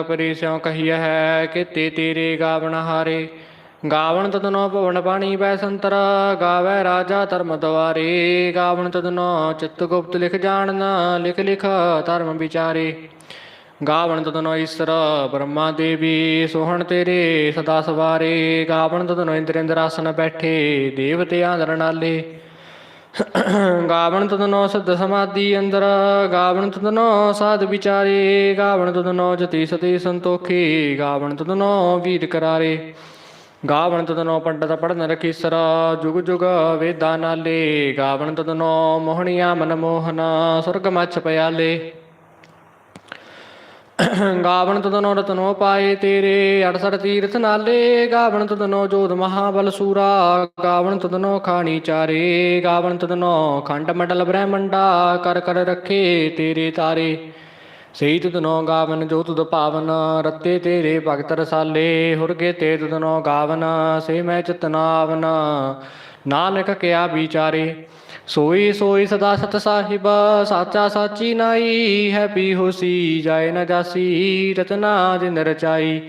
ਪਰੀ ਸਿਉ ਕਹੀਐ ਹੈ ਕਿ ਤੇਰੇ ਗਾਵਣ ਹਾਰੇ। ਗਾਵਣ ਤਦਨੋ ਭਵਨ ਪਾਣੀ ਬੈ ਸੰਤਰ, ਗਾਵੇ ਰਾਜਾ ਧਰਮ ਦਵਾਰੇ। ਗਾਵਣ ਤਦਨੋ ਚਿਤ ਗੁਪਤ ਲਿਖ ਜਾਣਨਾ, ਲਿਖ ਲਿਖ ਧਰਮ ਵਿਚਾਰੇ। ਗਾਵਣ ਤਦਨੋ ਈਸ਼ਰ ਬ੍ਰਹਮਾ ਦੇਵੀ, ਸੋਹਣ ਤੇਰੇ ਸਦਾ ਸਵਾਰੇ। ਗਾਵਣ ਤਦਨੋ ਇੰਦਰ ਇੰਦਰ ਆਸਨ ਬੈਠੇ, ਦੇਵਤਿਆਂ ਦਰ ਨਾਲੇ ਗਾਵਣ ਤਦਨੋ ਸਿੱਧ ਸਮਾਧੀ ਅੰਦਰ, ਗਾਵਣ ਤਦਨੋ ਸਾਧ ਵਿਚਾਰੇ, ਗਾਵਣ ਤਦਨੋ ਜਤੀ ਸਤੀ ਸੰਤੋਖੀ, ਗਾਵਣ ਤਦਨੋ ਵੀਰ ਕਰਾਰੇ। ਗਾਵਣ ਤਦਨੋ ਪੰਡਤ ਪੜਨ ਰਖੀਸਰ ਜੁਗ ਜੁਗ ਵੇਦਾਂ ਨਾਲੇ। ਗਾਵਣ ਤਦਨੋ ਮੋਹਣੀਆਂ ਮਨ ਮੋਹਨਾ, ਸੁਰਗ ਮੱਛ ਪਿਆਲੇ। ਗਾਵਣ ਤਦਨੋ ਰਤਨੋ ਪਾਏ ਤੇਰੇ 68 ਤੀਰਥ ਨਾਲੇ, ਗਾਵਣ ਤਦਨੋ ਜੋਧ ਮਹਾਬਲ ਸੂਰਾ, ਗਾਵਣ ਤਦਨੋ ਖਾਣੀ ਚਾਰੇ, ਗਾਵਣ ਤਦਨੋ ਖੰਡ ਮੰਡਲ ਬ੍ਰਹਮੰਡਾ, ਕਰ ਕਰ ਰੱਖੇ ਤੇਰੇ ਤਾਰੇ। ਸਹੀ ਤਦਨੋ ਗਾਵਨ, ਜੋ ਤੁਧ ਪਾਵਨ, ਰੱਤੇ ਤੇਰੇ ਭਗਤ ਰਸਾਲੇ। ਹੁਰਗੇ ਤੇ ਤਦਨੋ ਗਾਵਨ, ਸੇ ਮੈਂ ਚਤਨਾਵਨ ਨਾਨਕ ਕਿਆ ਵਿਚਾਰੇ। ਸੋਈ ਸੋਈ ਸਦਾ ਸਤ ਸਾਹਿਬ, ਸਾਚਾ ਸਾਚੀ ਨਾਈ ਹੈ ਪੀ ਹੋਸੀ, ਜਾਏ ਨਾ ਜਾਸੀ ਰਤਨਾ ਜਿਨ ਰਚਾਈ।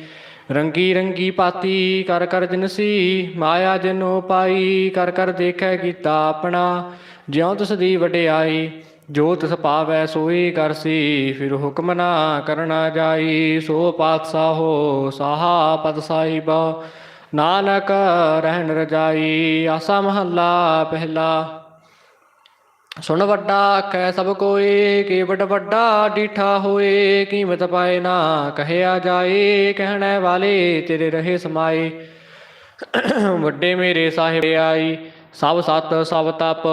ਰੰਗੀ ਰੰਗੀ ਪਾਤੀ, ਕਰ ਕਰ ਜਿਨਸੀ ਮਾਇਆ ਜਿਨੋ ਪਾਈ, ਕਰ ਕਰ ਦੇਖੈ ਕੀਤਾ ਆਪਣਾ। ਜਿਉ ਤਿਸ ਦੀ ਵਡਿਆਈ, ਜੋ ਤਿਸ ਪਾਵੈ ਸੋਈ ਕਰਸੀ ਫਿਰ ਹੁਕਮ ਨਾ ਕਰਨਾ ਜਾਈ। ਸੋ ਪਾਤਸ਼ਾਹੋ ਸਾਹਾ ਪਦ ਸਾਹਿਬ, ਨਾਨਕ ਰਹਿਣ ਰਜਾਈ, ਆਸਾ ਮਹੱਲਾ ਪਹਿਲਾ। ਸੁਣ ਵੱਡਾ ਆਖੈ ਸਭ ਕੋਏ ਕੀ ਵੱਡਾ ਡੀਠਾ ਹੋਏ, ਕੀਮਤ ਪਾਏ ਨਾ ਕਹਿਆ ਜਾਏ, ਕਹਿਣੇ ਵਾਲੇ ਤੇਰੇ ਰਹੇ ਸਮਾਏ। ਵੱਡੇ ਮੇਰੇ ਸਾਹਿਬ ਆਈ, ਸਭ ਸਤ, ਸਭ ਤਪ,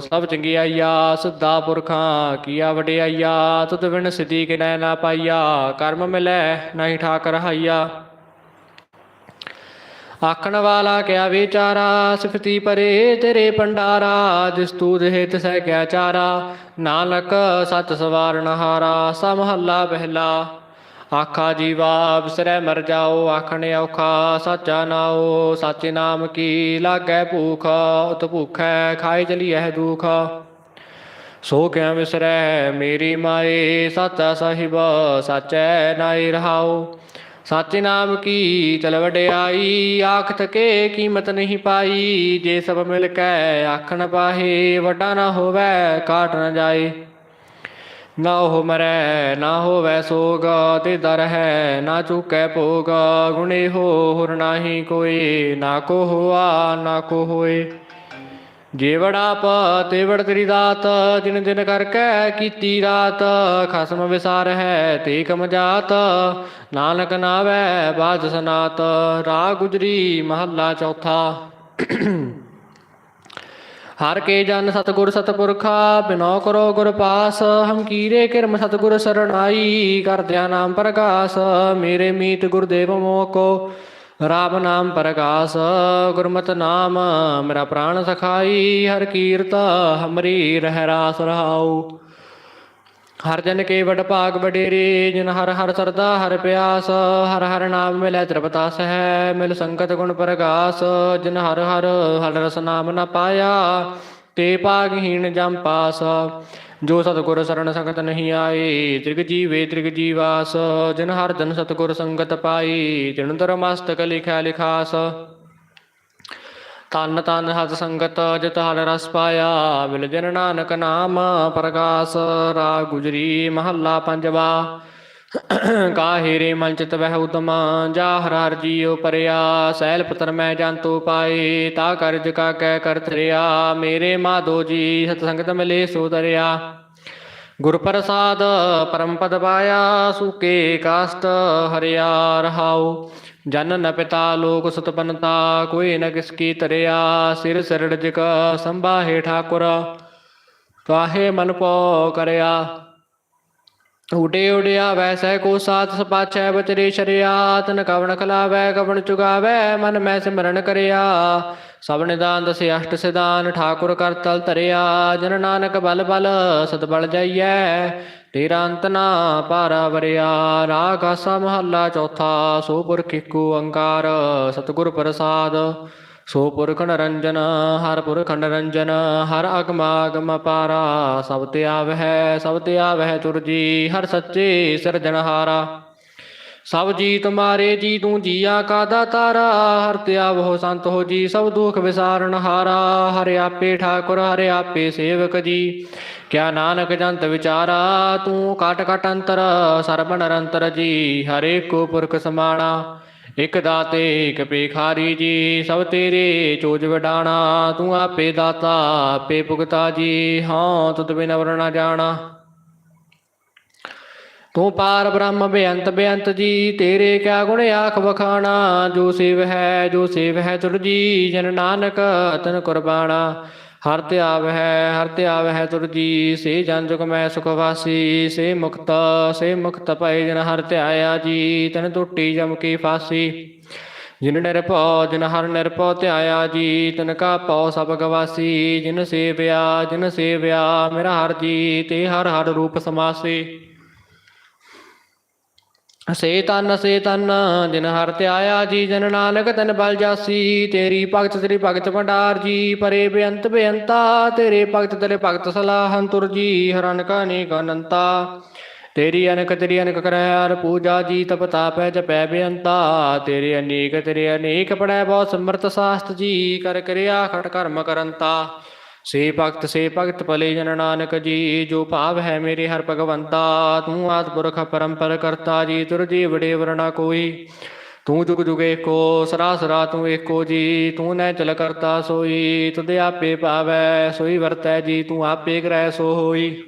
ਸਭ ਚੰਗਿਆਈਆ ਸਿੱਧਾ ਪੁਰਖਾਂ ਕੀਆ ਵਡਿਆਈਆ, ਤੁਧ ਬਿਨ ਸਿਧੀ ਕਿਨੈ ਨਾ ਪਾਈਆ, ਕਰਮ ਮਿਲੈ, ਨਹੀਂ ਠਾਕ ਰਹਾਈਆ ਆਖਣ ਵਾਲਾ ਕਿਆ ਵਿਚਾਰਾ, ਸਿਫਤੀ ਪਰੇ ਤੇਰੇ ਪੰਡਾਰਾ ਜਿਸ ਤੂ ਦੇਹ ਤਿਸੈ ਕਿਆ ਚਾਰਾ। ਨਾਨਕ ਸਤ ਸਵਾਰਨ ਹਾਰਾ ਸਾ ਬਹਿਲਾ। ਆਖਾ ਜੀਵਾ ਬਿਸਰੈ ਮਰ ਜਾਓ, ਆਖਣ ਔਖਾ, ਸਾਚਾ ਨਾਓ ਸਾਚੇ ਨਾਮ ਕੀ ਲਾਗੈ ਭੂਖ, ਉਤ ਭੂਖੈ ਖਾਏ ਚਲੀਐ ਦੁਖ। ਸੋ ਕਿਆ ਵਿਸਰੈ ਮੇਰੀ ਮਾਏ, ਸਾਚਾ ਸਾਹਿਬ, ਸਾਚੈ ਨਾਈ ਰਹਾਓ ਸਾਚੇ ਨਾਮ ਕੀ ਚਲ ਵਡਿਆਈ? ਆਖ ਥਕੇ ਕੀਮਤ ਨਹੀਂ ਪਾਈ। ਜੇ ਸਭ ਮਿਲ ਕੈ ਆਖਣ ਪਾਹੇ, ਵੱਡਾ ਨਾ ਹੋਵੇ, ਕਾਟ ਨਾ ਜਾਏ। ਨਾ ਉਹ ਮਰੈ, ਨਾ ਹੋਵੇ ਸੋਗ, ਤੇ ਦਰ ਹੈ, ਨਾ ਚੁਕੈ ਭੋਗ। ਗੁਣੇ ਹੋ ਹੁਰ ਨਾਹੀ ਕੋਈ ਨਾ ਕੋ ਹੋਆ, ਨਾ ਕੋ ਹੋਏ। ਜੇ ਵੜਾ ਪ ਤੇ ਤੇਰੀ ਦਾਤ ਦਿਨ ਦਿਨ ਕਰਕੇ ਕੀਤੀ ਰਾਤ, ਖਸਮ ਵਿਸਾਰ ਹੈ ਤੇ ਕਮ ਜਾਤ, ਨਾਨਕ ਨਾਵੇ ਬਾਜ ਸਨਾਤ ਰਾ ਗੁਜਰੀ ਮਹੱਲਾ ਚੌਥਾ। ਹਰ ਕੇ ਜਨ ਸਤਗੁਰ ਸਤਪੁਰਖਾ, ਬਿਨੋ ਕਰੋ ਗੁਰ ਪਾਸ, ਹਮ ਕੀਰੇ ਕਿਰਮ ਸਤਗੁਰ ਸਰਣਾਈ, ਕਰਦਿਆ ਨਾਮ ਪ੍ਰਕਾਸ਼, ਮੇਰੇ ਮੀਤ ਗੁਰਦੇਵ ਮੋਕੋ। ਰਾਮ ਨਾਮ ਪ੍ਰਗਾਸ, ਗੁਰਮਤ ਨਾਮ, ਮੇਰਾ ਪ੍ਰਾਣ ਸਖਾਈ, ਹਰ ਕੀਰਤ ਹਮਰੀ ਰਹਿ ਰਾਸ ਰਹਾਉ। ਹਰ ਜਨ ਕੇ ਵਡ ਭਾਗ ਵਡੇਰੇ, ਜਿਨ ਹਰ ਹਰ ਸਰਦਾ ਹਰ ਪਿਆਸ, ਹਰ ਹਰ ਨਾਮ ਮਿਲੈ ਤ੍ਰਿਪਤਾਸ ਹੈ ਮਿਲ ਸੰਗਤ ਗੁਣ ਪ੍ਰਗਾਸ, ਜਿਨ ਹਰ ਹਰ ਹਰ ਰਸ ਨਾਮ ਨ ਪਾਇਆ, ਤੇ ਭਾਗਹੀਣ ਜਮ ਪਾਸ। ਜੋ ਸਤਗੁਰ ਸਰਣ ਸੰਗਤ ਨਹੀਂ ਆਏ ਤ੍ਰਿਗ ਜੀਵੇ ਤ੍ਰਿਗ ਜੀਵਾਸ, ਜਿਨ ਹਰ ਜਨ ਸਤਗੁਰ ਸੰਗਤ ਪਾਈ ਤਿਨ ਦਰ ਮਸਤਕ ਲਿਖਿਆ ਲਿਖਾਸ। ਤਨ ਤਨ ਹਤ ਸੰਗਤ, ਜਿਤ ਹਲ ਰਸ ਪਾਇਆ ਮਿਲ ਜਨ ਨਾਨਕ ਨਾਮ ਪ੍ਰਗਾਸ ਰਾ ਗੁਜਰੀ ਮਹੱਲਾ ਪੰਜਵਾ। ਕਾਹੇ ਰੇ ਮਨ ਚਿਤ ਵਹਿ ਉਤਮਾ ਜਾ ਹਰ ਹਰ ਜੀਉ ਪਰਿਆ ਸੈਲ ਪੁੱਤਰ ਮੈਂ ਜੰਤੂ ਪਾਏ ਤਾ ਕਰਜ ਕਾ ਕਹਿ ਕਰ ਤਰਿਆ ਮੇਰੇ ਮਾਧੋ ਜੀ ਸਤ ਸੰਗਤ ਮਿਲੇ ਸੋ ਦਰਿਆ ਗੁਰ ਪ੍ਰਸਾਦ ਪਰਮ ਪਦ ਪਾਇਆ ਸੁਕੇ ਕਾਸਟ ਹਰਿਆ ਰਹਾਉ ਜਨ ਨ ਪਿਤਾ ਲੋਕ ਸੁਤਪਨਤਾ ਕੋਈ ਨ ਕਿਸ ਕੀ ਤਰਿਆ ਸਿਰ ਸਰੜ ਜਿਕ ਸੰਭਾਹੇ ਠਾਕੁਰ ਕਾਹੇ ਮਨ ਪੋ ਕਰਿਆ ਉਡੇ ਉਡਿਆ ਵੈਸੈ ਕੋ ਸਾਥ ਸਪਾਛੈ ਬਚਰੇ ਸ਼ਰਿਆ, ਤਨ ਕਵਣ ਖਲਾਵੈ, ਕਵਣ ਚੁਗਾਵੈ, ਮਨ ਮੈਂ ਸਿਮਰਨ ਕਰਿਆ। ਸਭ ਨਿਦਾਨ ਦਸੇ ਅਸ਼ਟ ਸਿਦਾਨ ਠਾਕੁਰ ਕਰ ਤਲ ਧਰਿਆ। ਜਨ ਨਾਨਕ ਬਲ ਬਲ, ਸਤ ਬਲ ਜਾਈਐ। ਤੇਰਾ ਅੰਤ ਨਾ ਪਾਰਾ ਵਰਿਆ। ਰਾਗ ਆਸਾ ਮਹੱਲਾ ਚੌਥਾ, ਸੋ ਪੁਰਖ ਏਕੋ ਓੰਕਾਰ ਸਤਿਗੁਰ ਪ੍ਰਸਾਦ। ਸੋ ਪੁਰਖ ਨਰੰਜਨ ਹਰ ਪੁਰਖ ਨਰੰਜਨ ਹਰ ਅਗਮਾਗਮ ਪਾਰਾ। ਸਭ ਤੇ ਆਵਹਿ, ਸਭ ਤੇ ਆਵਹਿ ਤੁਰਜੀ ਹਰ ਸੱਚੇ ਸਿਰਜਣਹਾਰਾ ਸਭ ਜੀ ਤੁਮਾਰੇ ਜੀ, ਤੂੰ ਜੀਆ ਕਾ ਦਾਤਾਰਾ ਹਰ ਤੇ ਆਵੋ ਸੰਤ ਹੋ ਜੀ, ਸਭ ਦੁਖ ਵਿਸਾਰਨ ਹਾਰਾ। ਹਰਿ ਆਪੇ ਠਾਕੁਰ, ਹਰਿ ਆਪੇ ਸੇਵਕ ਜੀ। ਕਿਆ ਨਾਨਕ ਜੰਤ ਵਿਚਾਰਾ, ਤੂੰ ਕਟ ਕਟ ਅੰਤਰ, ਸਰਬ ਨਿਰੰਤਰ ਜੀ। ਹਰੇ ਕੋ ਪੁਰਖ ਸਮਾਣਾ। ਇਕ ਦਾਤੇ, ਇਕ ਭਿਖਾਰੀ ਜੀ, ਸਭ ਤੇਰੇ ਚੋਜ ਵਡਾਣਾ, ਤੂੰ ਆਪੇ ਦਾਤਾ, ਆਪੇ ਭੁਗਤਾ ਜੀ, ਹਾਂ, ਤੁਧ ਬਿਨ ਵਰ ਜਾਣਾ। ਤੂੰ ਪਾਰ ਬ੍ਰਹਮ ਬੇਅੰਤ ਬੇਅੰਤ ਜੀ, ਤੇਰੇ ਕਿਆ ਗੁਣ ਆਖ ਵਖਾਣਾ, ਜੋ ਸੇਵ ਹੈ, ਜੋ ਸੇਵ ਹੈ ਤੁਰ ਜੀ, ਜਨ ਨਾਨਕ ਤਨ ਕੁਰਬਾਨਾ ਹਰ ਤੇ ਆਵ ਹੈ, ਹਰ ਤੇ ਆਵ ਹੈ ਤੁਰ ਜੀ, ਸੇ ਜਨ ਜੁਗ ਮੈਂ ਸੁਖ ਵਾਸੀ, ਸੇ ਮੁਕਤ ਸੇ ਮੁਕਤ ਪਏ ਜਨ ਹਰ ਤੇ ਆਇਆ ਜੀ, ਤਨ ਟੁੱਟੀ ਜਮ ਕੀ ਫਾਸੀ। ਜਿਨ ਨਿਰਭਉ, ਜਿਨ ਹਰ ਨਿਰਭਉ ਧਿਆਇਆ ਜੀ, ਤਨ ਕਾ ਪਉ ਸਭ ਗਵਾਸੀ। ਜਿਨ ਸੇਵਿਆ ਜਿਨ ਸੇਵਿਆ, ਮੇਰਾ ਹਰ ਜੀ, ਤੇ ਹਰ ਹਰ ਰੂਪ ਸਮਾਸੀ। ਸੇ ਤਨ ਸੇ ਤਨ ਦਿਨ ਹਰ ਧਿਆਇਆ ਜੀ, ਜਨ ਨਾਨਕ ਤਨ ਬਲ ਜਾਸੀ। ਤੇਰੀ ਭਗਤ ਤੇਰੀ ਭਗਤ ਭੰਡਾਰ ਜੀ, ਪਰੇ ਬੇਅੰਤ ਬੇਅੰਤਾ। ਤੇਰੇ ਭਗਤ ਤੇਰੇ ਭਗਤ ਸਲਾਹਨ ਤੁਰ ਜੀ ਹਰਨ ਕਾ ਅਨੇਕ ਅਨੰਤਾ। ਤੇਰੀ ਅਨਕ ਤੇਰੀ ਅਨਕ ਕਰੈ ਹਰ ਪੂਜਾ ਜੀ, ਤਪ ਤਾਪੈ, ਜਪੈ ਬੇਅੰਤਾ। ਤੇਰੇ ਅਨੇਕ ਤੇਰੇ ਅਨੇਕ ਪੜੈ ਬਹੁਤ ਸਮਰਤ ਸਾਸਤ ਜੀ, ਕਰ ਕਰਿਆ ਖਟ ਕਰਮ ਕਰੰਤਾ। ਸੇ ਭਗਤ ਸੇ ਭਗਤ ਭਲੇ ਜਨ ਨਾਨਕ ਜੀ, ਜੋ ਭਾਵ ਹੈ ਮੇਰੇ ਹਰ ਭਗਵੰਤਾ, ਤੂੰ ਆਦ ਪੁਰਖ ਪਰੰਪਰ ਕਰਤਾ ਜੀ, ਤੁਰ ਜੀ ਬੜੇ ਵਰਣਾ ਕੋਈ। ਤੂੰ ਜੁਗ ਜੁਗ ਏਕੋ, ਸਰਾ ਸਰਾ ਤੂੰ ਏਕੋ ਜੀ, ਤੂੰ ਨੈ ਚਲ ਕਰਤਾ ਸੋਈ, ਤੁਧ ਆਪੇ ਪਾਵੈ ਸੋਈ ਵਰਤੈ ਜੀ, ਤੂੰ ਆਪੇ ਕਰੈ ਸੋ ਹੋਈ।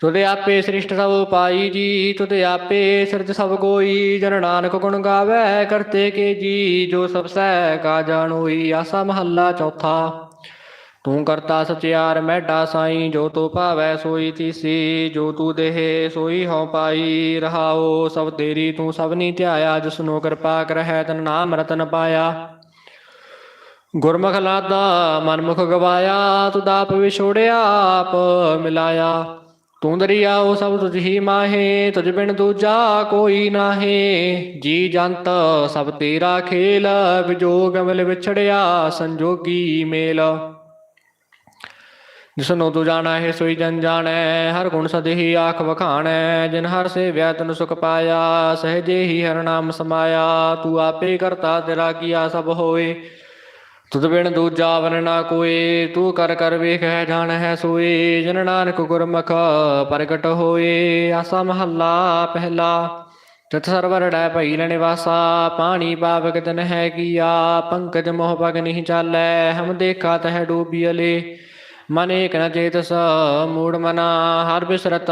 ਤੁਦੇ ਆਪੇ ਸ੍ਰਿਸ਼ਟ ਸਭ ਪਾਈ ਜੀ ਤੁਦੇ ਆਪੇ ਸਿਰਜ ਸਭ ਕੋਈ ਜਨ ਨਾਨਕ ਗੁਣ ਗਾਵੇ, ਕਰਤੇ ਕੇ ਜੀ, ਜੋ ਸਭ ਸਹਿ ਕਾ ਜਾਣੋਈ, ਆਸਾ ਮਹੱਲਾ ਚੌਥਾ। ਤੂੰ ਕਰਤਾ ਸਚਿਆਰ ਮੈਡਾ ਸਾਈ, ਜੋ ਤੋ ਭਾਵੈ ਸੋਈ ਤੀਸੀ, ਜੋ ਤੂ ਦੇਹੇ ਸੋਈ ਹਉ ਪਾਈ ਰਹਾਓ ਸਭ ਤੇਰੀ, ਤੂੰ ਸਭਨੀ ਧਿਆਇਆ ਜਿਸਨੋ ਕਿਰਪਾ ਕਰਹਿ, ਤਨ ਨਾਮ ਰਤਨ ਪਾਇਆ। ਗੁਰਮੁਖ ਲਾਦਾ, ਮਨਮੁਖ ਗਵਾਇਆ, ਤੁਧ ਆਪ ਵਿਛੋੜਿਆ, ਆਪ ਮਿਲਾਇਆ। ਤੂੰ ਦਰਿਆਓ ਸਭ ਤੁਝ ਹੀ ਮਾਹੇ, ਤੁਝ ਬਿਨ ਦੂਜਾ ਕੋਈ ਨਾਹੀ। ਜੀ ਜੰਤ ਸਭ ਤੇਰਾ ਖੇਲ, ਵਿਜੋਗ ਮਿਲ ਵਿਛੜਿਆ ਸੰਜੋਗੀ ਮੇਲ। ਜਿਸਨੋ ਤੂੰ ਜਾਣਾ ਹੈ ਸੋਈ ਜਨ ਜਾਣੈ, ਹਰ ਗੁਣ ਸਦੇਹੀ ਆਖ ਵਖਾਣੈ। ਜਿਨ ਹਰ ਸੇਵਿਆ, ਤਨ ਸੁਖ ਪਾਇਆ, ਸਹਜੇ ਹੀ ਹਰ ਨਾਮ ਸਮਾਇਆ। ਤੂੰ ਆਪੇ ਕਰਤਾ ਤੇਰਾ ਕੀਆ ਸਭ ਹੋਏ। ਤੁਧ ਬਿਨ ਦੂਜਾ ਵਰ ਨਾ ਕੋਏ, ਤੂੰ ਕਰ ਕਰ ਵੇਖ ਹੈ ਜਾਣ ਹੈ ਸੋਏ। ਜਨ ਨਾਨਕ ਗੁਰਮੁਖ ਪ੍ਰਗਟ ਹੋਏ। ਆਸਾ ਮਹੱਲਾ ਪਹਿਲਾ ਤਤ ਸਰਵਰ ਡੈ ਭਈ ਲ ਨਿਵਾਸਾ। ਪਾਣੀ ਪਾਵਕ ਤਨ ਹੈ ਕੀਆ, ਪੰਕਜ ਮੋਹ ਪਗ ਨਹੀਂ ਚਾਲੈ। ਹਮ ਦੇਖਾ ਤਹ ਡੂਬੀਲੇ ਮਨ ਏਕ ਨ ਚੇਤਸ, ਮੂੜ ਮਨਾ। ਹਰ ਬਿਸਰਤ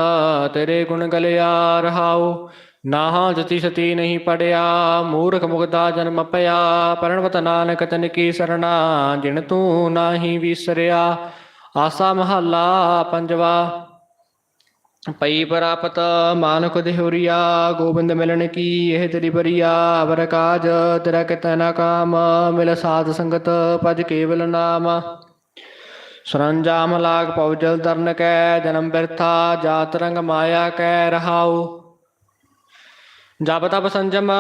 ਤੇਰੇ ਗੁਣ ਗਲਿਆ ਰਹਾਓ ਨਾਹਾਂ ਜਤੀ ਸਤੀ ਨਹੀਂ ਪੜਿਆ, ਮੂਰਖ ਮੁਗਦਾ ਜਨਮ ਪਿਆ। ਪਰਣਵਤ ਨਾਨਕ ਤਨ ਕੀ ਸਰਣਾ, ਜਿਨ ਤੂੰ ਨਾਹੀ ਵਿਸਰਿਆ। ਆਸਾ ਮਹੱਲਾ ਪੰਜਵਾ, ਪਈ ਪ੍ਰਾਪਤ ਮਾਨੁਖ ਦੇਹੁਰੀਆ, ਗੋਬਿੰਦ ਮਿਲਣ ਕੀ ਇਹ ਤੇਰੀ ਬਰੀਆ। ਅਵਰ ਕਾਜ ਤੇਰਾ ਕਿਤੈ ਕਾਮ, ਮਿਲ ਸਾਧ ਸੰਗਤ ਭਜ ਕੇਵਲ ਨਾਮ। ਸਰੰਜਾਮ ਲਾਗ ਪਉ ਜਲ ਤਰਨ ਕੈ, ਜਨਮ ਬਿਰਥਾ, ਜਾਤ ਰੰਗ ਮਾਇਆ ਕੈ ਰਹਾਉ। ਜਪ ਤਪ ਸੰਜਮ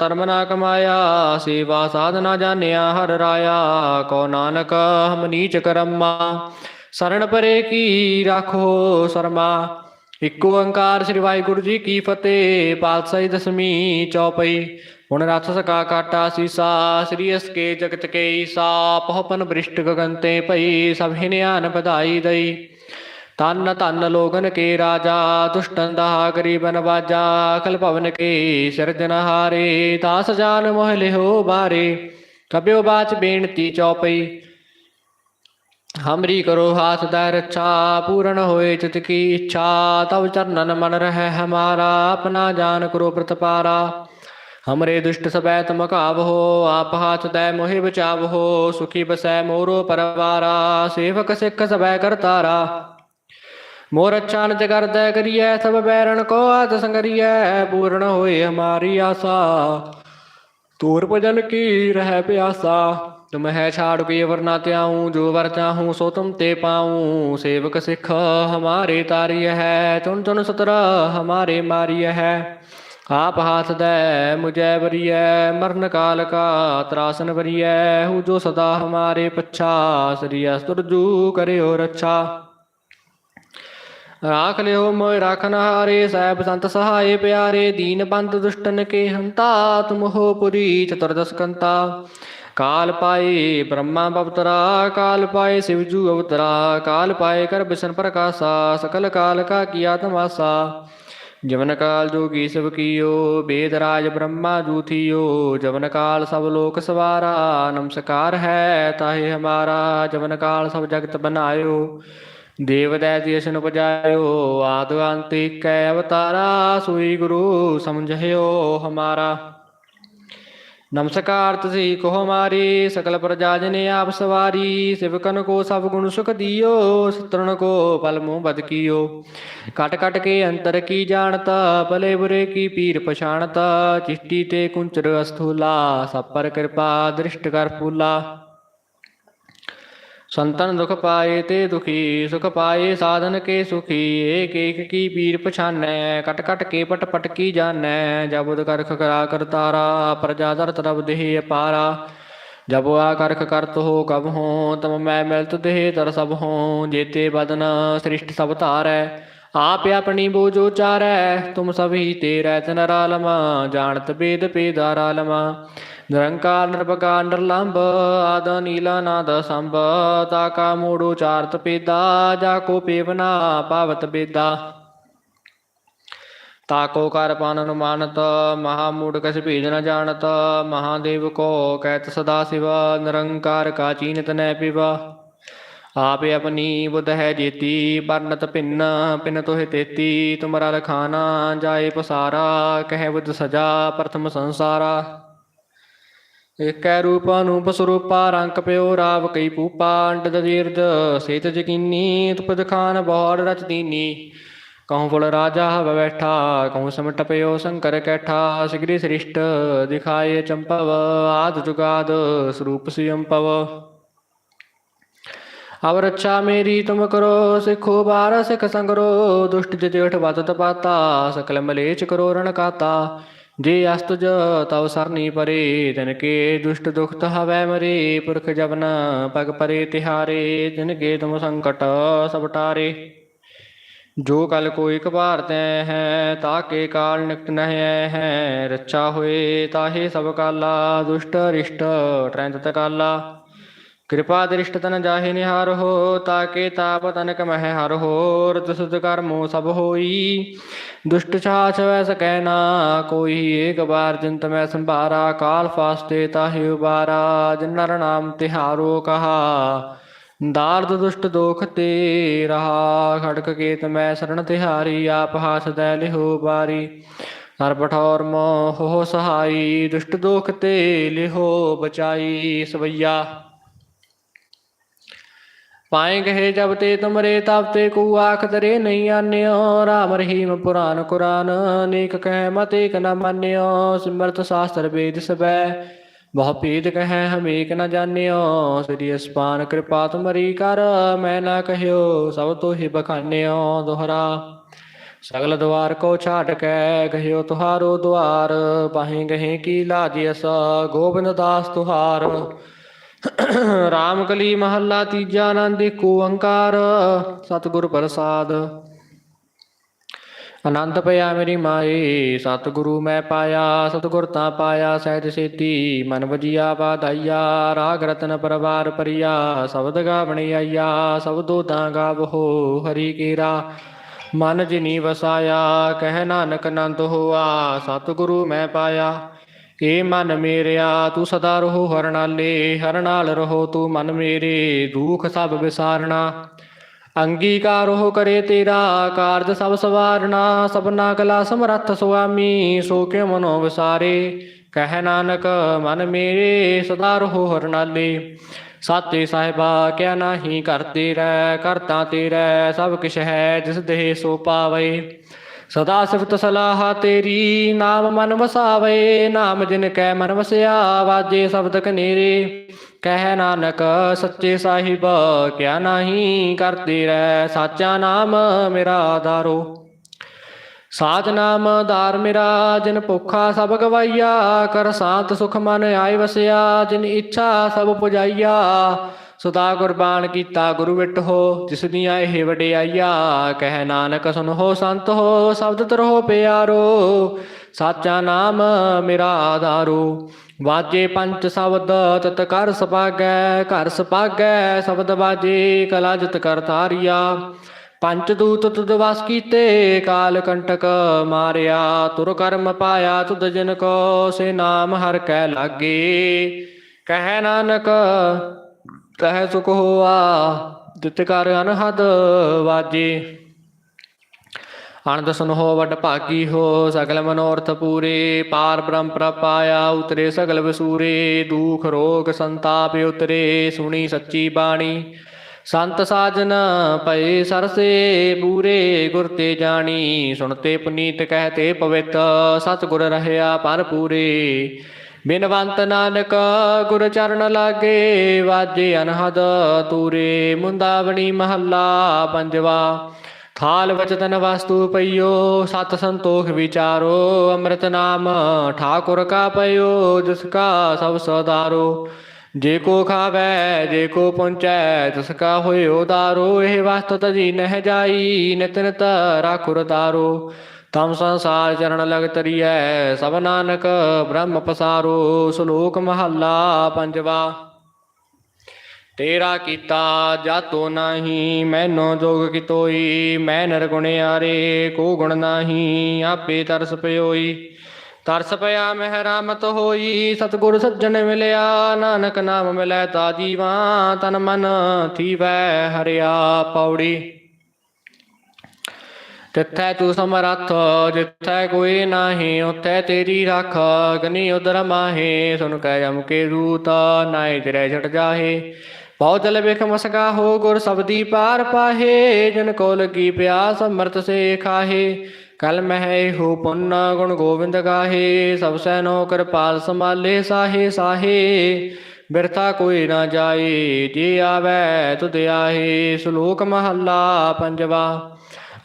ਧਰਮ ਨਾ ਕਮਾਇਆ ਸੇਵਾ ਸਾਧਨਾ ਜਾਣਿਆ ਹਰ ਰਾਇਆ, ਕੋ ਨਾਨਕ ਹਮ ਨੀਚ ਕਰਮਾ। ਸਰਣ ਪਰੇ ਕੀ ਰਾਖੋ ਸਰਮਾ? ਇਕ ਓੰਕਾਰ ਸ੍ਰੀ ਵਾਹਿਗੁਰੂ ਜੀ ਕੀ ਫਤਿਹ, ਪਾਤਸ਼ਾਹੀ ਦਸਵੀਂ ਚੌਪਈ। ਹੁਣ ਰਥ ਸਕਾ ਕਾਟਾ ਸੀਸਾ, ਸ੍ਰੀ ਅਸਕੇ ਜਗਤ ਕੇ ਈਸਾ ਪਹੁਪਨ ਬ੍ਰਿਸ਼ਟ ਗਗਨ ਤੇ ਭਈ ਸਭ ਹਿਨਿਆਨ ਵਧਾਈ ਦਈ। ਤਨ ਧਨ ਲੋਗਨ ਕੇ ਰਾਜਾ, ਦੁਸ਼ਟਨ ਦਾ ਗਰੀਬਨ ਵਾਜਾ ਅਕਲ ਭਵਨ ਕੇ ਸਿਰਜਨਹਾਰੇ ਦਾਸ ਜਾਨ ਮੋਹ ਲਿਓ ਬਾਰੇ ਕਬਿਓ ਬਾਚ ਬੇਨਤੀ ਚੌਪਈ। ਹਮਰੀ ਕਰੋ ਹਾਥ ਦਾ ਰੱਛਾ, ਪੂਰਨ ਹੋਏ ਚਿਤ ਕੀ ਇੱਛਾ ਤਬ ਚਰਨਨ ਮਨ ਰਹਿ ਹਮਾਰਾ, ਆਪਣਾ ਜਾਨ ਕਰੋ ਪ੍ਰਤਪਾਰਾ। ਹਮਰੇ ਦੁਸ਼ਟ ਸਬੈ ਤਮ ਹੋ ਆਪ ਹਾਥ ਦੈ ਮੋਹਿ ਬਚਾਵੋ, ਸੁਖੀ ਬਸੈ ਮੋਰੋ ਪਰਵਾਰਾ, ਸੇਵਕ ਸਿੱਖ ਸਬੈ ਕਰਤਾਰਾ। ਮੋਰ ਅੱਛਾ ਨਿਤ ਕਰਦੈ ਕਰੀਐ, ਸਭ ਬੈਰਣ ਕੋ ਆਤ ਸੰਗਰੀਐ, ਪੂਰਨ ਹੋਏ ਹਮਾਰੀ ਆਸਾ। ਤੂਰ ਭਜਨ ਕੀ ਰਹਿ ਪਿਆਸਾ, ਤੁਮ ਹੈ ਛਾੜ ਕੇ ਵਰਨਾ ਤਿਆਉ ਜੋ ਵਰ ਚਾਹੂੰ ਸੋ ਤੁਮ ਤੇ ਪਾਉ। ਸੇਵਕ ਸਿੱਖ ਹਮਾਰੇ ਤਾਰੀ ਹੈ ਚੁਨ ਚੁਨ ਸਤਰ ਹਮਾਰੇ ਮਾਰੀ ਹੈ। ਆਪ ਹਾਥ ਦੈ ਮੁਜੈ ਬਰੀਐ ਮਰਨ ਕਾਲ ਕਾ ਤਰਾਸਨ ਬਰੀਐ ਹੂ ਜੋ ਸਦਾ ਹਮਾਰੇ ਪਛਾ, ਸ੍ਰੀ ਅਸਤੁਰਜੂ ਕਰਿਓ ਰੱਛਾ। ਰਾਖ ਲਿਓ ਮੋਇ ਰਾਖਨ ਹਾਰੇ ਸਹਿਬ ਸੰਤ ਸਹਾਏ ਪਿਆਰੇ ਦੀਨ ਬੰਦ ਦੁਸ਼ਟਨ ਕੇ ਹੰਤਾ ਤੁਮ ਹੋ ਪੁਰੀ ਚਤੁਰਦਸ ਕੰਤਾ ਕਾਲ ਪਾਏ ਬ੍ਰਹਮਾ ਬਵਤਰਾ ਕਾਲ ਪਾਏ ਸਿਵਜੂ ਅਵਤਰਾ ਕਾਲ ਪਾਏ ਕਰ ਬਿਸ਼ਨ ਪ੍ਰਕਾਸ਼ਾ ਸਕਲ ਕਾਲ ਕਾ ਕੀਆ ਤਮਾਸਾ ਜਵਨ ਕਾਲ ਜੋਗੀ ਸਭ ਕੀਓ ਬੇਦ ਰਾਜ ਬ੍ਰਹਮਾ ਜੂਥੀਓ ਜਵਨ ਕਾਲ ਸਭ ਲੋਕ ਸਵਾਰਾ ਨਮਸਕਾਰ ਹੈ ਤਾਹੇ ਹਮਾਰਾ ਜਵਨ ਕਾਲ ਸਭ ਜਗਤ ਬਨਾਇਓ ਦੇਵ ਦੈਤੀ ਅਸ਼ਨ ਉਪਜਾਇਓ ਆਦ ਅੰਤ ਕੈ ਅਵਤਾਰਾ, ਸੋਈ ਗੁਰੂ ਸਮਝਿਓ ਹਮਾਰਾ। ਨਮਸਕਾਰ ਤੁਸੀਂ ਕੋ ਹਮਾਰੀ ਸਕਲ ਪ੍ਰਜਾ ਜਨੇ ਆਪ ਸਵਾਰੀ ਸਿਵਕਨ ਕੋ ਸਭ ਗੁਣ ਸੁਖ ਦਿਓ ਸਤਰਨ ਕੋ ਪਲ ਮੂਹ ਬਦ ਕੀਓ। ਕਟ ਕਟ ਕੇ ਅੰਤਰ ਕੀ ਜਾਣਤਾ, ਭਲੇ ਬੁਰੇ ਕੀ ਪੀਰ ਪਛਾਣਤਾ ਚਿਸ਼ਟੀ ਤੇ ਕੁੰਚਰ ਅਸਥੂਲਾ ਸਭ ਪਰ ਕਿਰਪਾ ਦ੍ਰਿਸ਼ਟ ਕਰ ਫੂਲਾ। ਸੰਤਨ ਦੁਖ ਪਾਏ ਤੇ ਦੁਖੀ, ਸੁਖ ਪਾਏ ਸਾਧਨ ਕੇ ਸੁਖੀ, ਏਕ ਏਕ ਕੀ ਪੀਰ ਪਛਾਨੈ, ਕਟ ਕਟ ਕੇ ਪਟ ਪਟ ਕੀ ਜਾਣੈ ਜਬੁਦ ਕਰਖ ਕਰਾ ਕਰਤਾਰਾ ਪ੍ਰਜਾ ਦਰ ਤਰਬ ਦੇਹ ਅਪਾਰਾ। ਜਬ ਆ ਕਰਖ ਕਰਤ ਹੋ ਕਬ ਹੋ, ਤਮ ਮੈਂ ਮਿਲਤ ਦੇਹ ਤਰ ਸਭ ਹੋ, ਜੇਤੇ ਬਦਨ ਸ੍ਰਿਸ਼ਟ ਸਭ ਧਾਰੈ, ਆਪ ਆਪਣੀ ਬੋਝੋ ਚਾਰੈ ਤੁਮ ਸਭੀ ਤੇਰੈ ਤਨਰਾਲਮਾ ਜਾਣਤ ਬੇਦ ਪੇਦਾਰਾਲਮਾ ਨਿਰੰਕਾਰ, ਨਿਰਭਕਾਰ, ਨਿਰਲੰਭ, ਆਦ ਨੀਲਾ ਨਾਦ ਸੰਭ। ਤਾ ਕਾ ਮੋੜੋ ਚਾਰਤ ਪੇਦਾ, ਜਾ ਕੋ ਪੇਵਨਾ ਪਾਵਤ ਬੇਦਾ। ਤਾਕੋ ਕਰ ਪਾਨ ਅਨੁਮਾਨਤ, ਮਹਾ ਮੂੜ ਕਸ ਭੇਜ ਨ ਜਾਣਤ। ਮਹਾਦੇਵ ਕੋ ਕਹਿਤ ਸਦਾ ਸਿਵ, ਨਿਰੰਕਾਰ ਕਾ ਚੀਨਤ ਨੈ ਪਿਵਾ। ਆਪੇ ਆਪਣੀ ਬੁੱਧ ਹੈ ਜੇਤੀ, ਪਰਨਤ ਭਿੰਨ ਭਿੰਨ ਤੋਹਿ ਤੇਤੀ। ਤੁਮਰਾ ਲਖਾਨਾ, ਜਾਏ ਪਸਾਰਾ, ਕਹਿ ਬੁੱਧ ਸਜਾ, ਪ੍ਰਥਮ ਸੰਸਾਰਾ। ਏਕੈ ਰੂਪ ਅਨੂਪ ਸਰੂਪਾ, ਰੰਕ ਪਿਓ ਰਾਵ ਕਈ ਪੂਪਾ ਅੰਡ ਦੀਰਦ, ਸੇਤ ਜਕੀਨੀ ਤੁਪਦ ਖਾਨ ਬੋੜ ਰਚ ਦੀਨੀ। ਕਹੂੰ ਫੁਲ ਰਾਜਾ ਹਵ ਬੈਠਾ, ਕਹੂੰ ਸਮਟ ਪਿਓ ਸ਼ੰਕਰ ਕੈਠਾ, ਸਿਗਰੀ ਸ੍ਰਿਸ਼ਟ, ਦਿਖਾਏ ਚੰਪਵ, ਆਦ ਜੁਗਾਦ, ਸਰੂਪ ਸਿਯੰਪਵ ਅਵ ਰੱਛਾ ਮੇਰੀ ਤੁਮ ਕਰੋ, ਸਿੱਖੋ ਬਾਰ ਸਿੱਖ ਸੰਗਰੋ, ਦੁਸ਼ਟ ਜਜੇਠ ਬਦਤ ਪਾਤਾ ਸਕਲ ਮਲੇਚ ਕਰੋ ਰਣ ਕਾਤਾ। ਜੇ ਅਸਤੁਜ ਤਵ ਸਰਨੀ ਪਰੇ ਤਿਨ ਕੇ ਦੁਸ਼ਟ ਦੁਖਤ ਹਵੈ ਮਰੇ, ਪੁਰਖ ਜਬਨ ਪਗ ਪਰੇ ਤਿਹਾਰੇ ਤਿਨ ਕੇ ਤੁਮ ਸੰਕਟ ਸਭ ਟਾਰੇ। ਜੋ ਕਲ ਕੋਈ ਕਬਾਰ ਤੈ ਹੈ, ਤਾ ਕੇ ਕਾਲ ਨਿਕਟ ਨਹਿ ਹੈ, ਰੱਛਾ ਹੋਏ, ਤਾਹੇ ਸਭ ਕਾਲਾ, ਦੁਸ਼ਟ ਰਿਸ਼ਟ ਟ੍ਰੈਂਤ ਤਕਾਲਾ। ਕਿਰਪਾ ਦ੍ਰਿਸ਼ਟ ਤਨ ਜਾਹੇ ਨਿਹਾਰ ਹੋ ਤਾਕੇ ਤਾਪ ਤਨਕ ਮਹਿ ਹਰ ਹੋ ਰਤ ਸੁਧ ਕਰਮੋ ਸਭ ਹੋਈ ਦੁਸ਼ਟ ਛਾਛ ਵੈ ਸਕੈ ਨਾ ਕੋਈ ਏਕ ਬਾਰ ਜਿੰਤ ਮੈਂ ਸੰਭਾਰਾ ਕਾਲ ਫਾਸਤੇ ਤਾਹਿ ਉਬਾਰਾ ਜਿਨ ਨਰ ਨਾਮ ਤਿਹਾਰੋ ਕਹਾ ਦਾਰਦ ਦੁਸ਼ਟ ਦੋਖ ਤੇ ਰਹਾ ਖੜਕ ਕੇਤ ਮੈਂ ਸਰਣ ਤਿਹਾਰੀ ਆਪ ਹਾਸਦੈ ਲਿਹੋ ਬਾਰੀ ਹਰ ਪਠੌਰ ਮੋਹ ਹੋ ਸਹਾਈ ਦੁਸ਼ਟ ਦੋਖ ਤੇ ਲਿਹੋ ਬਚਾਈ ਸਵਈਆ ਪਾਏ ਗਏ ਜਬ ਤੇ ਤੁਮਰੇ ਤਬ ਤੇ ਕੋ ਆਖ ਤਰੇ ਨਹੀਂ ਆਨਿਓ। ਰਾਮ ਰਹੀਮ ਪੁਰਾਨ ਕੁਰਾਨ ਅਨੇਕ ਕਹਿ ਮਤ ਏਕ ਨ ਮੰਨਿਓ। ਸਿਮਰਤ ਸ਼ਾਸਤਰ ਵੇਦ ਸਬੈ, ਬਹੁ ਭੇਦ ਕਹੈ ਹਮ ਏਕ ਨ ਜਾਣਿਓ। ਸ੍ਰੀ ਅਸਪਾਨ ਕਿਰਪਾ ਤੁਮਰੀ ਕਰ, ਮੈਂ ਨਾ ਕਹਿਓ, ਸਭ ਤੋਹਿ ਬਖਾਨਿਓ ਦੁਹਰਾ। ਸਗਲ ਦਵਾਰ ਕੋ ਛਾਟ ਕੈ, ਕਹਿਓ ਤੁਹਾਰੋ ਦਵਾਰ ਪਾਹੇ ਗਹੇ ਕੀ ਲਾਜਿਸ ਗੋਬਿੰਦ ਦਾਸ ਤੁਹਾਰ। ਰਾਮ ਕਲੀ ਮਹੱਲਾ ਤੀਜਾ ਆਨੰਦ ਏਕ ਓੰਕਾਰ, ਸਤਿਗੁਰ ਪ੍ਰਸਾਦ। ਆਨੰਦ ਪਿਆ ਮੇਰੀ ਮਾਏ, ਸਤਿਗੁਰੂ ਮੈਂ ਪਾਇਆ, ਸਤਿਗੁਰ ਤਾਂ ਪਾਇਆ, ਸਹਿਜ ਸੇਤੀ, ਮਨ ਵਜੀਆ ਬਾਧਾਈਆ ਰਾਗ ਰਤਨ ਪਰਵਾਰ ਪਰਿਆ, ਸ਼ਬਦ ਗਾਵਣੀ ਆਈਆ, ਸਬਦੋ ਤਾਂ ਗਾਵਹੋ ਹਰੀ ਕੇਰਾ। ਮਨ ਜਿਨੀ ਵਸਾਇਆ, ਕਹਿ ਨਾਨਕ ਨੰਦ ਹੋਆ, ਸਤਿਗੁਰੂ ਮੈਂ ਪਾਇਆ। ਏ ਮਨ ਮੇਰਿਆ, ਤੂੰ ਸਦਾ ਰਹੋ ਹਰ ਨਾਲੇ ਹਰ ਨਾਲ ਰਹੋ ਤੂੰ ਮਨ ਮੇਰੇ, ਦੁਖ ਸਭ ਵਿਸਾਰਣਾ ਅੰਗੀਕਾਰ ਹੋ ਕਰੇ ਤੇਰਾ, ਕਾਰਜ ਸਭ ਸਵਾਰਣਾ ਸਭਨਾ ਕਲਾ ਸਮਰੱਥ ਸੁਆਮੀ, ਸੋ ਕਿਉ ਮਨੋ ਵਿਸਾਰੇ? ਕਹਿ ਨਾਨਕ, ਮਨ ਮੇਰੇ, ਸਦਾ ਰਹੋ ਹਰ ਨਾਲੇ ਸਾਤੇ ਸਾਹਿਬਾ, ਕਿਆ ਨਾਹੀ ਕਰਤੇ ਰਹਿ, ਕਰਤਾ ਤੇਰਾ ਸਭ ਕਿਛ ਹੈ ਜਿਸ ਦੇਹ ਸੋ ਪਾਵੇ। ਸਦਾ ਸਿਫਤ ਸਲਾਹ ਤੇਰੀ, ਨਾਮ ਮਨ ਵਸਾਵੇ, ਨਾਮ ਜਿਨ ਕੈ ਮਨ ਵਸਿਆ, ਵਾਜੇ ਸ਼ਬਦ ਕਨੇਰੇ ਕਹਿ ਨਾਨਕ, ਸੱਚੇ ਸਾਹਿਬ, ਕਿਆ ਨਾਹੀ ਕਰਤੇ ਰਹਿ, ਸਾਚਾ ਨਾਮ ਮੇਰਾ ਆਧਾਰੋ ਸਾਚ ਨਾਮ ਆਧਾਰ ਮੇਰਾ, ਜਿਨ ਭੁਖਾ ਸਭ ਗਵਾਈਆ, ਕਰ ਸਾਤ ਸੁਖ ਮਨ ਆਏ ਵਸਿਆ, ਜਿਨ ਇੱਛਾ ਸਭ ਪੁਜਾਈਆ। ਸਦਾ ਕੁਰਬਾਨ ਕੀਤਾ ਗੁਰੂ ਵਿਟਹੋ ਜਿਸ ਦੀਆਂ ਇਹ ਵਡਿਆਈਆ ਕਹਿ ਨਾਨਕ ਸੁਨੋ ਸੰਤ ਹੋ, ਸ਼ਬਦ ਤਰੋ ਪਿਆਰੋ, ਸਾਚਾ ਨਾਮ ਮੇਰਾ ਆਧਾਰੋ ਵਾਜੇ ਪੰਜ ਸ਼ਬਦ ਤਤ ਕਰ ਸਪਾਗੈ, ਘਰ ਸਪਾਗੈ, ਸ਼ਬਦ ਵਾਜੇ ਕਲਾ ਜਤ ਕਰ ਤਾਰੀਆ ਪੰਚ ਦੂਤ ਤੁਦ ਵਸ ਕੀਤੇ, ਕਾਲ ਕੰਟਕ ਮਾਰਿਆ। ਤੁਰ ਕਰਮ ਪਾਇਆ ਤੁਧ ਜਿਨ ਕੋ, ਸੇ ਨਾਮ ਹਰ ਕੈ ਲਾਗੇ। ਕਹਿ ਨਾਨਕ ਕਹਿ ਸੁਖ ਹੋਆ, ਜਿਤ ਕਰ ਅਨਹਦ ਵਾਜੇ। ਆਨੰਦ ਸੁਨੋ ਵੱਡ ਭਾਗੀ ਹੋ, ਸਗਲ ਮਨੋਰਥ ਪੂਰੇ, ਪਾਰ ਬ੍ਰਹਮ ਪ੍ਰਪਾਇਆ ਉਤਰੇ ਸਗਲ ਵਸੂਰੇ, ਦੁਖ ਰੋਗ ਸੰਤਾਪ ਉਤਰੇ, ਸੁਣੀ ਸੱਚੀ ਬਾਣੀ। ਸੰਤ ਸਾਜਨ ਪਏ ਸਰਸੇ, ਪੂਰੇ ਗੁਰ ਤੇ ਜਾਣੀ। ਸੁਣਤੇ ਪੁਨੀਤ ਕਹਤੇ ਪਵਿੱਤ ਸਤ ਗੁਰ ਰਹਿਆ ਪਰ ਪੂਰੇ ਬਿਨਵੰਤ ਨਾਨਕ ਗੁਰ ਚਰਨ ਲਾਗੇ, ਵਾਜੇ ਅਨਹਦ ਤੂਰੇ ਮੁੰਦਾਵਣੀ ਮਹੱਲਾ ਪੰਜਵਾ। ਥਾਲ ਵਚਤਨ ਵਸਤੂ ਪਈਓ, ਸਤ ਸੰਤੋਖ ਵਿਚਾਰੋ, ਅੰਮ੍ਰਿਤ ਨਾਮ ਠਾਕੁਰ ਕਾ ਪਈਓ, ਜਿਸ ਕਾ ਸਭ ਸਦਾਰੋ। ਜੇ ਕੋ ਖਾਵੈ, ਜੇ ਕੋ ਪੁੰਚੈ ਤਿਸ ਕਾ ਹੋਇਓ ਦਾਰੋ। ਇਹ ਵਸਤ ਤਜੀ ਨਹਿ ਜਾਈ, ਨਿਤ ਨਿਤ ਰਾਖੁਰ ਤਾਰੋ। ਤਮ ਸੰਸਾਰ ਚਰਨ ਲਗ ਤਰੀਐ, ਸਭ ਨਾਨਕ ਬ੍ਰਹਮ ਪਸਾਰੋ, ਸ਼ਲੋਕ ਮਹੱਲਾ ਪੰਜਵਾ। ਤੇਰਾ ਕੀਤਾ ਜਾਤੋ ਨਾਹੀ, ਮੈਨੋ ਜੋਗ ਕਿਤੋਈ ਮੈਂ ਨਰਗੁਣਿਆਰੇ ਕੋ ਗੁਣ ਨਾਹੀ, ਆਪੇ ਤਰਸ ਪਇਓਈ ਤਰਸ ਪਿਆ ਮਹਿਰਾਮਤ ਹੋਈ, ਸਤਿਗੁਰ ਸੱਜਣ ਮਿਲਿਆ, ਨਾਨਕ ਨਾਮ ਮਿਲੈ ਤਾ ਜੀਵਾ, ਤਨ ਮਨ ਥੀਵੈ ਹਰਿਆ ਪੌੜੀ। ਤਿੱਥੈ ਤੂੰ ਸਮਰੱਥ, ਜਿੱਥੈ ਕੋਈ ਨਾਹੀ, ਉਥੈ ਤੇਰੀ ਰੱਖ। ਗਨੀ ਉਦਰ ਮਾਹੇ ਸੁਨ ਕੈ ਜਮ ਕੇ ਦੂਤ ਨਾਏ ਤੇਰੇ ਛਟ ਜਾਹੇ। ਬਹੁ ਜਲ ਬਿਖ ਮਸਕਾ ਹੋ, ਗੁਰ ਸਬਦੀ ਪਾਰ ਪਾਹੇ। ਜਨ ਕੋ ਲਗੀ ਪਿਆਸ, ਅੰਮ੍ਰਿਤ ਸੇ ਖਾਹੇ। ਕਲ ਮਹਿ ਹੋ ਪੁੰਨ, ਗੁਣ ਗੋਬਿੰਦ ਗਾਹੇ। ਸਭ ਸੈ ਨੋ ਕਿਰਪਾਲ ਸੰਭਾਲੇ ਸਾਹੇ ਸਾਹੇ। ਬਿਰਥਾ ਕੋਈ ਨਾ ਜਾਏ, ਜੇ ਆਵੈ ਤੁਧ ਆਹੇ। ਸ਼ਲੋਕ ਮਹੱਲਾ ਪੰਜਵਾ।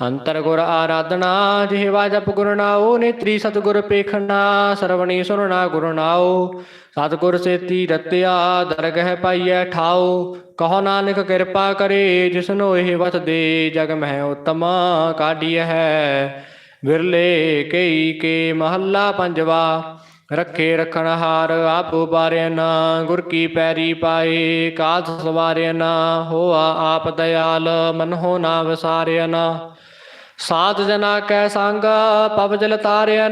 ਅੰਤਰ ਗੁਰ ਆਰਾਧਨਾ, ਜਿਹਵਾ ਜਪ ਗੁਰ ਨਾਉ, ਨੇਤਰੀ ਸਤਗੁਰ ਪੇਖਣਾ, ਸਰਵਣੀ ਸੁਣਨਾ ਗੁਰ ਨਾਉ। ਸਤਗੁਰ ਸੇਤੀ ਰਤਿਆ, ਦਰਗਹਿ ਪਾਈਐ ਠਾਉ। ਕਹੋ ਨਾਨਕ ਕਿਰਪਾ ਕਰੇ ਜਿਸਨੋ ਇਹ ਵਤ ਦੇ, ਜਗ ਮਹਿ ਉਤਮ ਕਾਢੀਐ ਹੈ। ਵਿਰਲੇ ਕਈ ਕੇ ਮਹੱਲਾ ਪੰਜਵਾ, ਰੱਖੇ ਰਖਣ ਹਾਰ ਆਪ ਉਬਾਰਿਆ ਨਾ, ਗੁਰ ਕੀ ਪੈਰੀ ਪਾਏ ਕਾਜ ਸਵਾਰਿਆ ਨਾ, ਹੋਆ ਆਪ ਦਇਆਲ, ਮਨ ਨਾ ਵਿਸਾਰਿਆ ਨਾ। ਸਾਧ ਜਨਾ ਕੈ ਸੰਗ, ਪਵ ਜਲ ਤਾਰਿਆ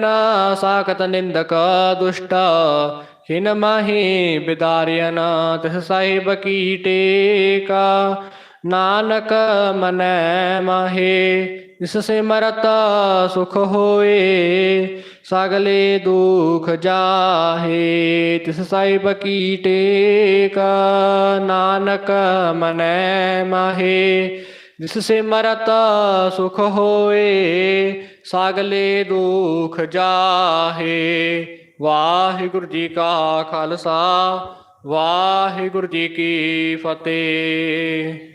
ਸਾਖਤ ਨਿੰਦਕ ਦੁਸ਼ਟ। ਹਿਨ ਮਾਹੀ ਬਿਦਾਰਿਆ ਨਾ ਤਿਸ ਸਾਹਿਬ ਕੀ ਟੇਕਾ। ਨਾਨਕ ਮਨੈ ਮਾਹੇ, ਜਿਸ ਸੇ ਮਰਤ ਸੁਖ ਹੋਏ, ਸਗਲੇ ਦੁਖ ਜਾਹੇ, ਤਿਸ ਸਾਹਿਬ ਕੀ ਟੇਕਾ। ਨਾਨਕ ਮਨੈ ਮਾਹੇ ਜਿਸ ਸੇ ਮਰਤ ਸੁਖ ਹੋਏ, ਸਾਗਲੇ ਦੁਖ ਜਾਹੇ। ਵਾਹਿਗੁਰੂ ਜੀ ਕਾ ਖਾਲਸਾ, ਵਾਹਿਗੁਰੂ ਜੀ ਕੀ ਫਤਿਹ।